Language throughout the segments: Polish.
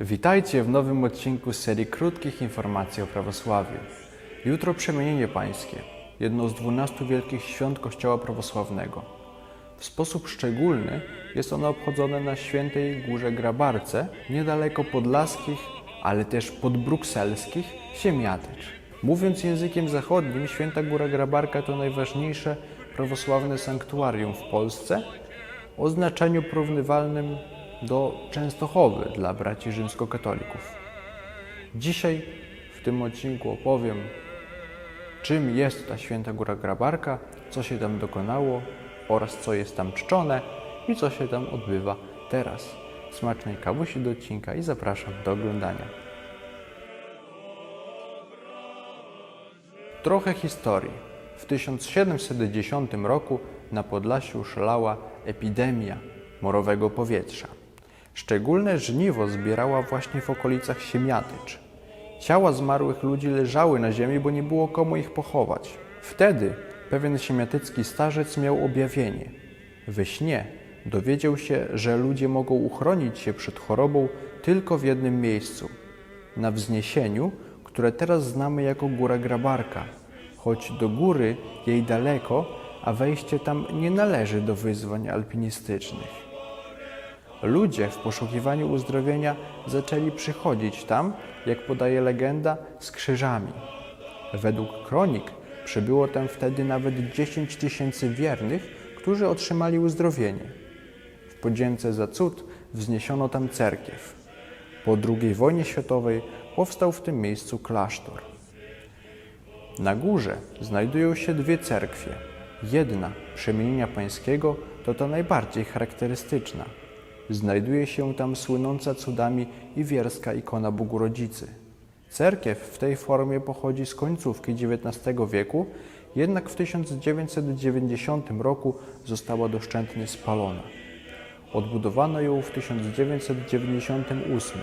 Witajcie w nowym odcinku serii krótkich informacji o prawosławiu. Jutro przemienienie pańskie, jedno z dwunastu wielkich świąt Kościoła prawosławnego. W sposób szczególny jest ono obchodzone na świętej górze Grabarce, niedaleko podlaskich, ale też podbrukselskich Siemiatycz. Mówiąc językiem zachodnim, święta góra Grabarka to najważniejsze prawosławne sanktuarium w Polsce o znaczeniu porównywalnym do Częstochowy dla braci rzymskokatolików. Dzisiaj w tym odcinku opowiem, czym jest ta święta góra Grabarka, co się tam dokonało oraz co jest tam czczone i co się tam odbywa teraz. Smacznej kawusi do odcinka i zapraszam do oglądania. Trochę historii. W 1710 roku na Podlasiu szalała epidemia morowego powietrza. Szczególne żniwo zbierała właśnie w okolicach Siemiatycz. Ciała zmarłych ludzi leżały na ziemi, bo nie było komu ich pochować. Wtedy pewien siemiatycki starzec miał objawienie. We śnie dowiedział się, że ludzie mogą uchronić się przed chorobą tylko w jednym miejscu na wzniesieniu, które teraz znamy jako Góra Grabarka, choć do góry jej daleko, a wejście tam nie należy do wyzwań alpinistycznych. Ludzie w poszukiwaniu uzdrowienia zaczęli przychodzić tam, jak podaje legenda, z krzyżami. Według kronik przybyło tam wtedy nawet 10 tysięcy wiernych, którzy otrzymali uzdrowienie. W podzięce za cud wzniesiono tam cerkiew. Po II wojnie światowej powstał w tym miejscu klasztor. Na górze znajdują się dwie cerkwie. Jedna, przemienienia pańskiego, to ta najbardziej charakterystyczna. Znajduje się tam słynąca cudami iwierska ikona Bogu Rodzicy. Cerkiew w tej formie pochodzi z końcówki XIX wieku, jednak w 1990 roku została doszczętnie spalona. Odbudowano ją w 1998.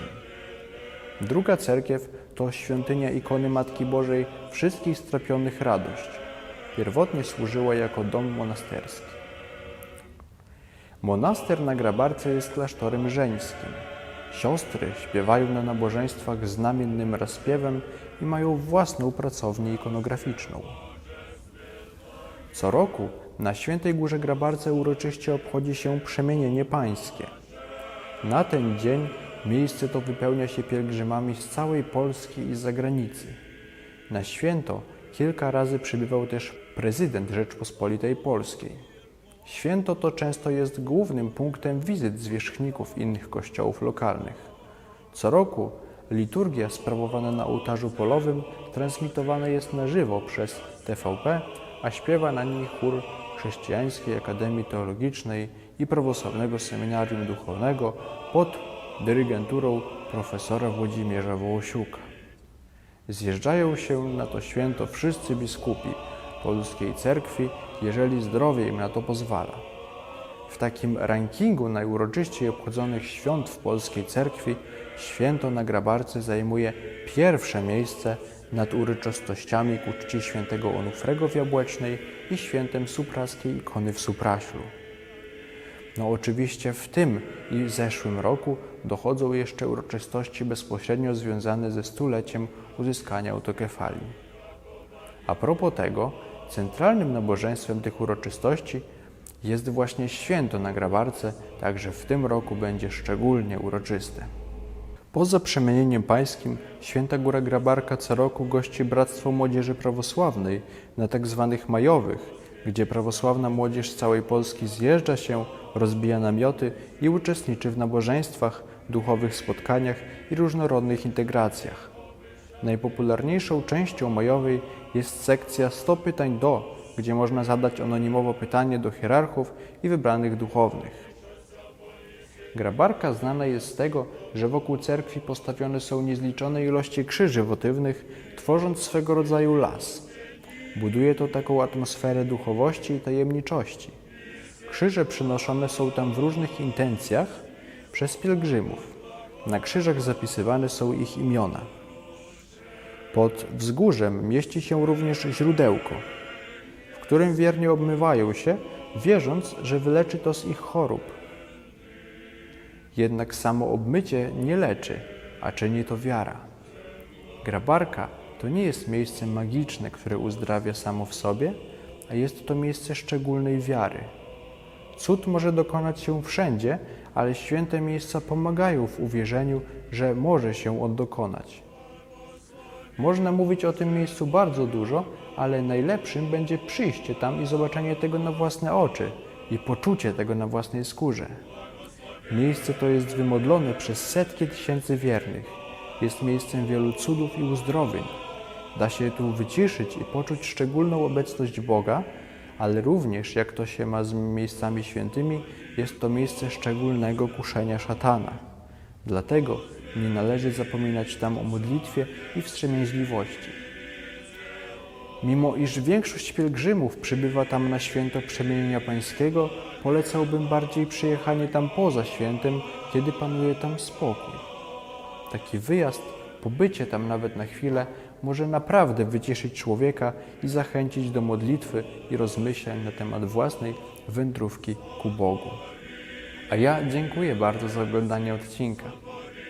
Druga cerkiew to świątynia ikony Matki Bożej Wszystkich Strapionych Radość. Pierwotnie służyła jako dom monasterski. Monaster na Grabarce jest klasztorem żeńskim. Siostry śpiewają na nabożeństwach znamiennym rozpiewem i mają własną pracownię ikonograficzną. Co roku na Świętej Górze Grabarce uroczyście obchodzi się przemienienie pańskie. Na ten dzień miejsce to wypełnia się pielgrzymami z całej Polski i z zagranicy. Na święto kilka razy przybywał też prezydent Rzeczpospolitej Polskiej. Święto to często jest głównym punktem wizyt zwierzchników innych kościołów lokalnych. Co roku liturgia sprawowana na ołtarzu polowym transmitowana jest na żywo przez TVP, a śpiewa na niej chór Chrześcijańskiej Akademii Teologicznej i Prawosławnego Seminarium Duchownego pod dyrygenturą profesora Włodzimierza Wołosiuka. Zjeżdżają się na to święto wszyscy biskupi polskiej cerkwi, jeżeli zdrowie im na to pozwala. W takim rankingu najuroczyściej obchodzonych świąt w polskiej cerkwi święto na Grabarce zajmuje pierwsze miejsce nad uroczystościami ku czci świętego Onufrego w Jabłecznej i świętem Supraskiej ikony w Supraślu. No oczywiście w tym i zeszłym roku dochodzą jeszcze uroczystości bezpośrednio związane ze stuleciem uzyskania autokefalii. A propos tego, centralnym nabożeństwem tych uroczystości jest właśnie święto na Grabarce, także w tym roku będzie szczególnie uroczyste. Poza przemienieniem pańskim, Święta Góra Grabarka co roku gości Bractwo Młodzieży Prawosławnej na tak zwanych majowych, gdzie prawosławna młodzież z całej Polski zjeżdża się, rozbija namioty i uczestniczy w nabożeństwach, duchowych spotkaniach i różnorodnych integracjach. Najpopularniejszą częścią majowej jest sekcja 100 pytań do, gdzie można zadać anonimowo pytanie do hierarchów i wybranych duchownych. Grabarka znana jest z tego, że wokół cerkwi postawione są niezliczone ilości krzyży wotywnych, tworząc swego rodzaju las. Buduje to taką atmosferę duchowości i tajemniczości. Krzyże przynoszone są tam w różnych intencjach przez pielgrzymów. Na krzyżach zapisywane są ich imiona. Pod wzgórzem mieści się również źródełko, w którym wiernie obmywają się, wierząc, że wyleczy to z ich chorób. Jednak samo obmycie nie leczy. a czyni to wiara. Grabarka to nie jest miejsce magiczne, które uzdrawia samo w sobie, a jest to miejsce szczególnej wiary. Cud może dokonać się wszędzie, ale święte miejsca pomagają w uwierzeniu, że może się on dokonać. Można mówić o tym miejscu bardzo dużo, ale najlepszym będzie przyjście tam i zobaczenie tego na własne oczy i poczucie tego na własnej skórze. Miejsce to jest wymodlone przez setki tysięcy wiernych. Jest miejscem wielu cudów i uzdrowień. Da się tu wyciszyć i poczuć szczególną obecność Boga, ale również, jak to się ma z miejscami świętymi, jest to miejsce szczególnego kuszenia szatana. Dlatego nie należy zapominać tam o modlitwie i wstrzemięźliwości. Mimo iż większość pielgrzymów przybywa tam na święto Przemienienia Pańskiego, polecałbym bardziej przyjechanie tam poza świętem, kiedy panuje tam spokój. Taki wyjazd, pobycie tam nawet na chwilę, może naprawdę wyciszyć człowieka i zachęcić do modlitwy i rozmyślań na temat własnej wędrówki ku Bogu. A ja dziękuję bardzo za oglądanie odcinka.